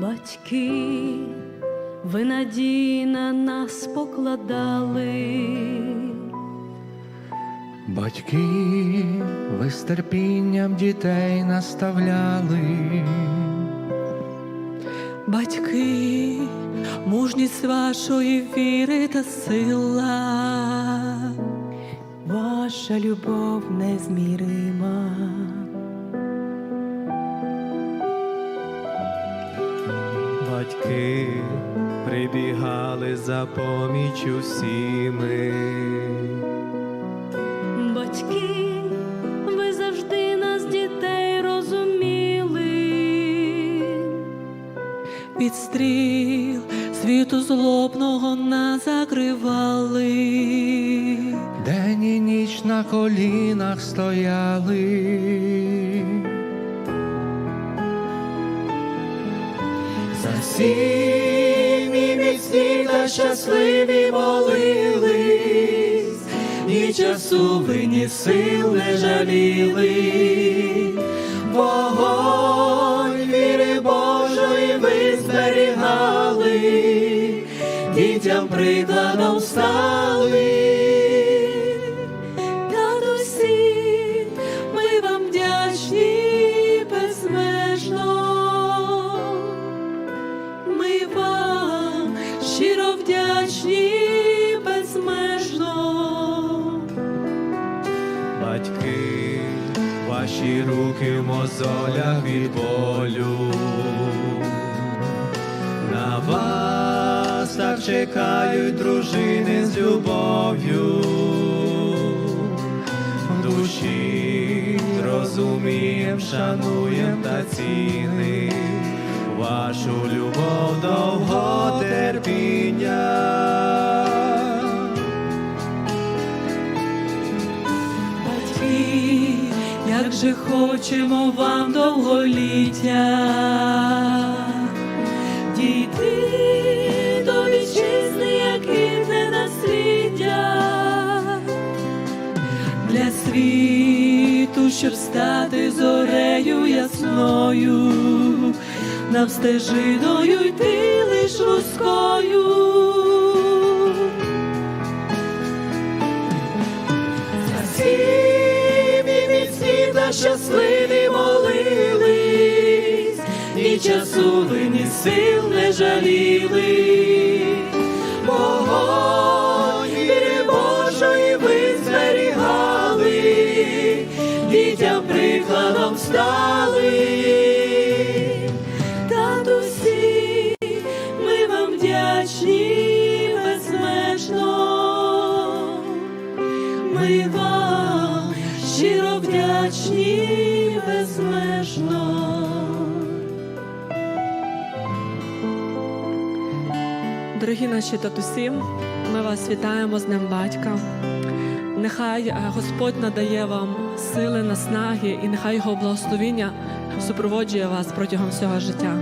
Батьки, ви надії на нас покладали, Батьки, ви з терпінням дітей наставляли, Батьки, мужність вашої віри та сила, ваша любов незмірима. Батьки прибігали за помічю всі ми. батьки, ви завжди нас дітей розуміли. Від стріл світу злобного нас закривали. день і ніч на колінах стояли. За сім'ї міцні та щасливі молились, ні часу ви, ні сил не жаліли. Вогонь віри Божої ви зберігали, дітям прикладом стали. Батьки, ваші руки в мозолях від болю. На вас так чекають дружини з любов'ю. Душі розумієм, шануєм та ціним вашу любов довготерпіння. Батьки, як же хочемо вам довголіття, дійти до вітчизни, як гідне насліддя для світу, щоб стати зорею ясною, нам стежиною йти лиш вузькою. Щасливі молились, ні часу ні сил не жаліли. Вогонь віри Божої ви зберігали, дітям прикладом стали. Татусі, ми вам вдячні безмежно. Ми вам щиро вдячні безмежно. Дорогі наші татусі, ми вас вітаємо з Днем Батька. Нехай е, Господь надає вам сили, наснаги і нехай його благословіння супроводжує вас протягом всього життя.